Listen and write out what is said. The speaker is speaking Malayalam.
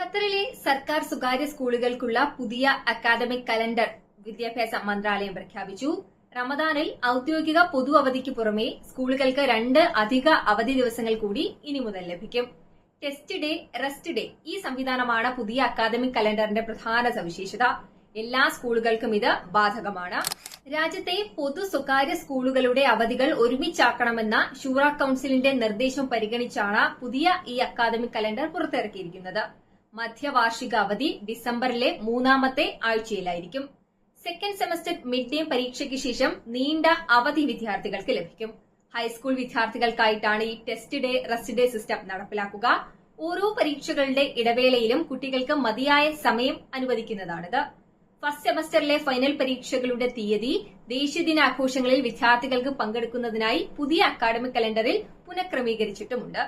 ഖത്തറിലെ സർക്കാർ സ്വകാര്യ സ്കൂളുകൾക്കുള്ള പുതിയ അക്കാദമിക് കലണ്ടർ വിദ്യാഭ്യാസ മന്ത്രാലയം പ്രഖ്യാപിച്ചു. റമദാനിൽ ഔദ്യോഗിക പൊതു അവധിക്ക് പുറമെ സ്കൂളുകൾക്ക് രണ്ട് അധിക അവധി ദിവസങ്ങൾ കൂടി ഇനി മുതൽ ലഭിക്കും. ടെസ്റ്റ് ഡേ റെസ്റ്റ് ഡേ ഈ സംവിധാനമാണ് പുതിയ അക്കാദമിക് കലണ്ടറിന്റെ പ്രധാന സവിശേഷത. എല്ലാ സ്കൂളുകൾക്കും ഇത് ബാധകമാണ്. രാജ്യത്തെ പൊതു സ്വകാര്യ സ്കൂളുകളുടെ അവധികൾ ഒരുമിച്ചാക്കണമെന്ന ഷൂറ കൌൺസിലിന്റെ നിർദ്ദേശം പരിഗണിച്ചാണ് പുതിയ ഈ അക്കാദമിക് കലണ്ടർ പുറത്തിറക്കിയിരിക്കുന്നത്. മധ്യവാർഷിക അവധി ഡിസംബറിലെ മൂന്നാമത്തെ ആഴ്ചയിലായിരിക്കും. സെക്കൻഡ് സെമസ്റ്റർ മിഡ് ഡേ പരീക്ഷയ്ക്ക് ശേഷം നീണ്ട അവധി വിദ്യാർത്ഥികൾക്ക് ലഭിക്കും. ഹൈസ്കൂൾ വിദ്യാർത്ഥികൾക്കായിട്ടാണ് ഈ test day rest day system നടപ്പിലാക്കുക. ഓരോ പരീക്ഷകളുടെ ഇടവേളയിലും കുട്ടികൾക്ക് മതിയായ സമയം അനുവദിക്കുന്നതാണിത്. ഫസ്റ്റ് സെമസ്റ്ററിലെ ഫൈനൽ പരീക്ഷകളുടെ തീയതി ദേശീയ ദിനാഘോഷങ്ങളിൽ വിദ്യാർത്ഥികൾക്ക് പങ്കെടുക്കുന്നതിനായി പുതിയ അക്കാഡമിക് കലണ്ടറിൽ പുനഃക്രമീകരിച്ചിട്ടുമുണ്ട്.